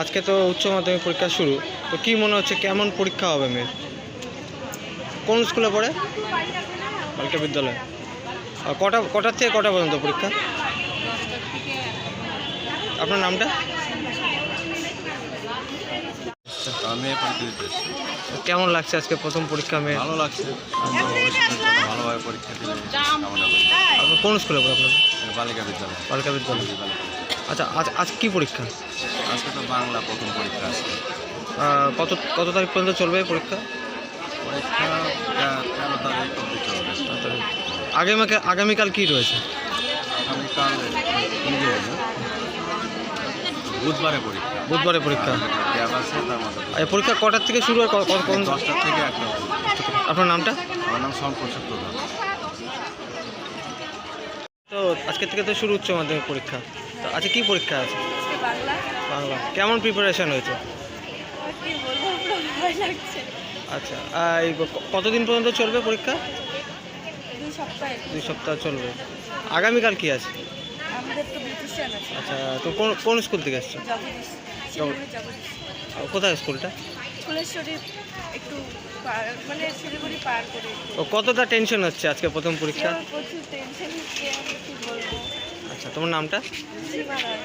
আজকে তো উচ্চ মাধ্যমিক পরীক্ষা শুরু। তো কি মনে হচ্ছে, কেমন পরীক্ষা হবে মেয়ের? কোন স্কুলে পড়ে? বালিকা বিদ্যালয়। কটা, কটার থেকে কটা পর্যন্ত পরীক্ষা? আপনার নামটা? আমি পরীক্ষা দিতে এসেছি। কেমন লাগছে আজকে প্রথম পরীক্ষা মেয়ে ভালো লাগছে। ভালোভাবে পরীক্ষা দিলে আপনার কোন স্কুলে পড়ে আপনার বালিকা বিদ্যালয়। বালিকা বিদ্যালয়। আচ্ছা আজ আজ কী পরীক্ষা? আজকে তো বাংলা প্রথম পরীক্ষা আছে। কত কত তারিখ পর্যন্ত চলবে এই পরীক্ষা? পরীক্ষা তেরো তারিখ অব্দি চলবে। আগামীকাল আগামীকাল কি রয়েছে? আগামীকাল? বুধবারে পরীক্ষা। বুধবারে পরীক্ষা। এই পরীক্ষা কটার থেকে শুরু হয়? ক- ক- কোন দশটার থেকে একটা আপনার নামটা? আমার নাম শঙ্কর তো আজকে থেকে তো শুরু উচ্চ মাধ্যমিক পরীক্ষা। তো আজকে কি পরীক্ষা আছে? বাংলা। বাংলা। কেমন প্রিপারেশন হয়েছে? আচ্ছা আর কতদিন পর্যন্ত চলবে পরীক্ষা? দুই দুই সপ্তাহ চলবে। আগামীকাল কি আছে? আচ্ছা তো কোন কোন স্কুল থেকে আর কোথায় স্কুলটা? একটু মানে শিলিগুড়ি পার করে ও কতটা টেনশন হচ্ছে আজকে প্রথম পরীক্ষা? আমার প্রচুর টেনশন হচ্ছে আমি কি বলব? আচ্ছা তোমার নামটা? সীমা রায়।